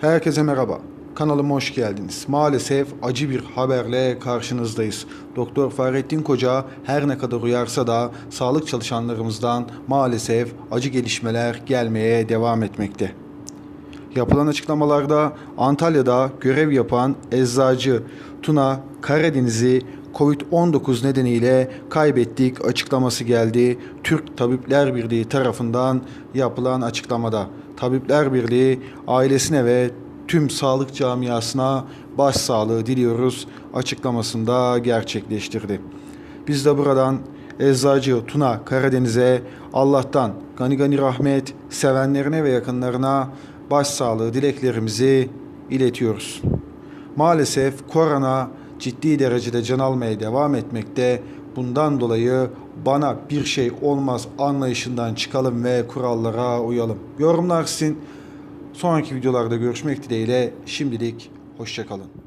Herkese merhaba. Kanalıma hoş geldiniz. Maalesef acı bir haberle karşınızdayız. Doktor Fahrettin Koca her ne kadar uyarsa da sağlık çalışanlarımızdan maalesef acı gelişmeler gelmeye devam etmekte. Yapılan açıklamalarda Antalya'da görev yapan eczacı Tuna Karadeniz'i Covid-19 nedeniyle kaybettik açıklaması geldi. Türk Tabipler Birliği tarafından yapılan açıklamada. Tabipler Birliği ailesine ve tüm sağlık camiasına başsağlığı diliyoruz açıklamasında gerçekleştirdi. Biz de buradan Eczacı Tuna Karadeniz'e Allah'tan gani gani rahmet, sevenlerine ve yakınlarına başsağlığı dileklerimizi iletiyoruz. Maalesef korona ciddi derecede can almaya devam etmekte. Bundan dolayı bana bir şey olmaz anlayışından çıkalım ve kurallara uyalım. Yorumlar sizin. Sonraki videolarda görüşmek dileğiyle şimdilik hoşçakalın.